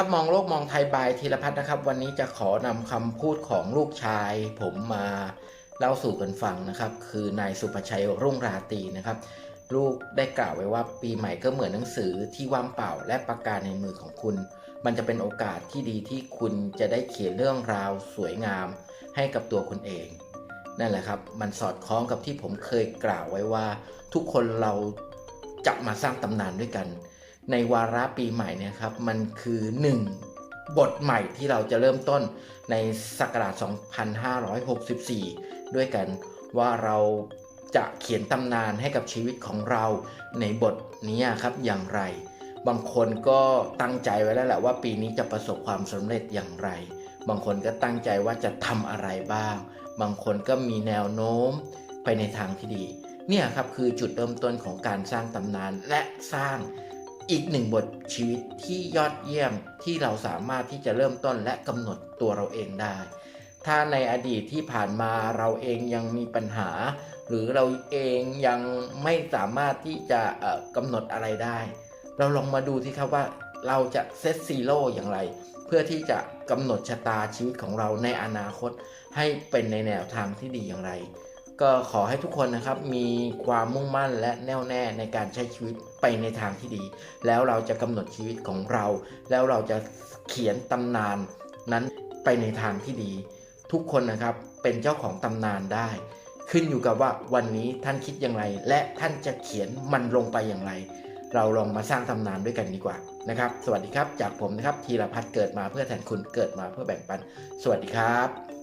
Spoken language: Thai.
ครับมองโลกมองไทยบายธีรพัฒน์นะครับ วันนี้จะขอนำคำพูดของลูกชาย ผมมาเล่าสู่กันฟังนะครับ คือนายสุภชัยรุ่งราตรีนะครับ ลูกได้กล่าวไว้ว่าปีใหม่ก็เหมือนหนังสือที่ว่างเปล่าและปากกาในมือของคุณ มันจะเป็นโอกาสที่ดีที่คุณจะได้เขียนเรื่องราวสวยงาม ให้กับตัวคุณเอง นั่นแหละครับ มันสอดคล้องกับที่ผมเคยกล่าวไว้ว่า ทุกคนเราจะมาสร้างตำนานด้วยกัน ในวาระปีใหม่เนี่ยครับมันคือหนึ่งบทใหม่ที่เราจะเริ่มต้นในศักราช 2564 ด้วยกันว่าเราจะเขียนตำนานให้กับชีวิตของเราในบทนี้ครับอย่างไร บางคนก็ตั้งใจไว้แล้วแหละว่าปีนี้จะประสบความสำเร็จอย่างไร บางคนก็ตั้งใจว่าจะทำอะไรบ้าง บางคนก็มีแนวโน้มไปในทางที่ดี เนี่ยครับคือจุดเริ่มต้นของการสร้างตำนานและสร้าง อีกหนึ่งบทชีวิตที่ยอดเยี่ยมที่เราสามารถที่จะเริ่มต้นและกำหนดตัวเราเองได้ ถ้าในอดีตที่ผ่านมาเราเองยังมีปัญหา หรือเราเองยังไม่สามารถที่จะกำหนดอะไรได้ เราลองมาดูที่ครับว่าเราจะเซตซีโร่อย่างไร เพื่อที่จะกำหนดชะตาชีวิตของเราในอนาคต ให้เป็นในแนวทางที่ดีอย่างไร ก็ขอให้ทุกคนนะครับมีความมุ่งมั่นและแน่วแน่ในการใช้ชีวิตไปในทางที่ดี แล้วเราจะกำหนดชีวิตของเรา แล้วเราจะเขียนตำนานนั้นไปในทางที่ดี ทุกคนนะครับเป็นเจ้าของตำนานได้ ขึ้นอยู่กับว่าวันนี้ท่านคิดอย่างไร และท่านจะเขียนมันลงไปอย่างไร เราลองมาสร้างตำนานด้วยกันดีกว่านะครับ สวัสดีครับจากผมนะครับธีรพัฒน์เกิดมาเพื่อแทนคุณเกิดมาเพื่อแบ่งปัน สวัสดีครับ